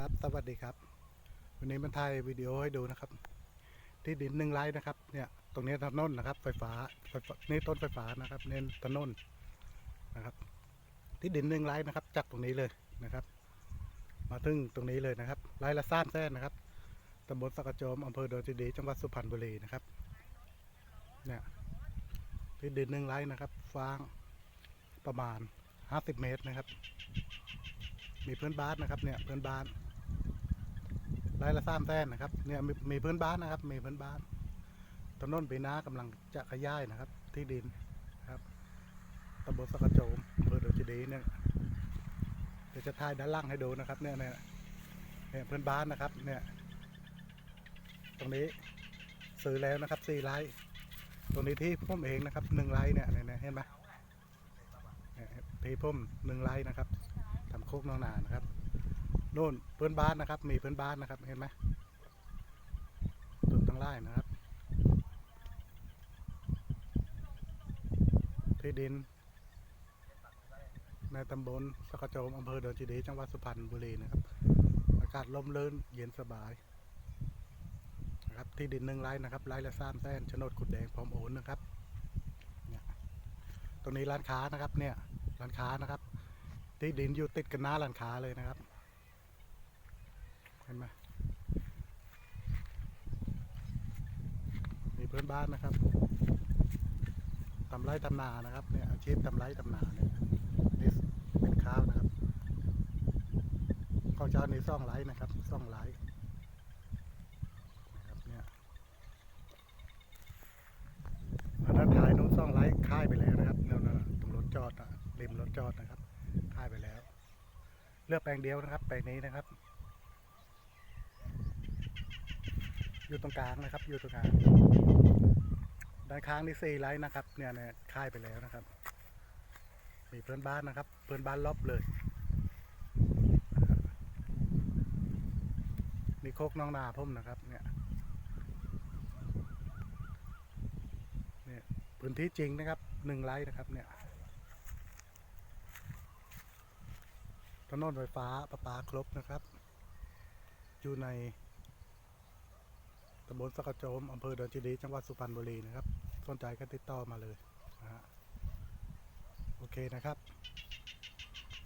ครับ สวัสดีครับ วันนี้มันถ่ายวิดีโอให้ดูนะครับ ที่ดินหนึ่งไร่นะครับ เนี่ย ตรงนี้ถนนนะครับ ไฟฟ้าไฟฟ้านี่ต้นไฟฟ้านะครับเน้นถนนนะครับ ที่ดินหนึ่งไร่นะครับ จากตรงนี้เลยนะครับ มาถึงตรงนี้เลยนะครับไร่ละสามแสนนะครับตำบลสักกระโจมอำเภอโดนจีดีจังหวัดสุพรรณบุรีนะครับ เนี่ย ที่ดินหนึ่งไร่นะครับฟางประมาณห้าสิบเมตรนะครับ มีเพื่อนบ้านนะครับเนี่ยเพื่อนบ้าน รายละสามแสนนะครับเนี่ยมีมีเพื่อนบ้านนะครับ มีเพื่อนบ้านถนนปีนากำลังจะขยายนะครับ ที่ดินครับตำบลสกโจมอำเภอโดนจีดีเนี่ยเดี๋ยวจะถ่ายด้านล่างให้ดูนะครับเนี่ยเนี่ยเนี่ยพื่อนบ้านนะครับเนี่ยตรงนี้ซื้อแล้วนะครับสี่ไร่ตรงนี้ที่ผมเองนะครับหนึ่งไร่เนี่ยเนี่ยเห็นไหมเนี่ยที่มหนึ่งไร่นะครับทำโคกน้องนานะครับ น่นเพื่อนบ้านนะครับ มีเพื่อนบ้านนะครับเห็นไหมต้นตั้งไร่นะครับ ที่ดิน ในตำบลสกโจมอำเภอเดินจีดีจังหวัดสุพรรณบุรีนะครับ อากาศลมเลื่นเย็นสบายนะครับที่ดินหนึ่งไร่นะครับไร่ละสามแสนโฉนดขุดแดงพร้อมโอนนะครับเนี่ยตรงนี้ร้านค้านะครับเนี่ยร้านค้านะครับ ที่ดินอยู่ติดกันหน้าร้านค้าเลยนะครับ ห็นไหมมีเพื่อนบ้านนะครับทำไร่ทำนานะครับเนี่ยอาชีพทำไร่ทำนาเนี่ยนี่เป็นข้าวนะครับข้าวเจ้านี่ซ่องไร่นะครับซ่องไร่นะครับเนี่ยแล้วถ้ายนู้นซ่องไร่ค่ายไปแล้วนะครับเนี่ยนะตรงรถจอดอะริมรถจอดนะครับค่ายไปแล้ว เลือกแปลงเดียวนะครับแปลงนี้นะครับ อยู่ตรงกลางนะครับ อยู่ตรงกลางด้านข้างนี่สี่ไร่นะครับ เนี่ยเนี่ยค่ายไปแล้วนะครับ มีเพื่อนบ้านนะครับ เพื่อนบ้านรอบเลยนี่โคกน้องนาพุ่มนะครับ เนี่ยเนี่ยพื้นที่จริงนะครับหนึ่งไร่นะครับ เนี่ยถนนไฟฟ้าประปาครบนะครับ อยู่ใน บลสักกระโจมอำเภอดอนจีดีจังหวัดสุพรรณบุรีนะครับ สนใจก็ติดต่อมาเลยนะฮะโอเคนะครับ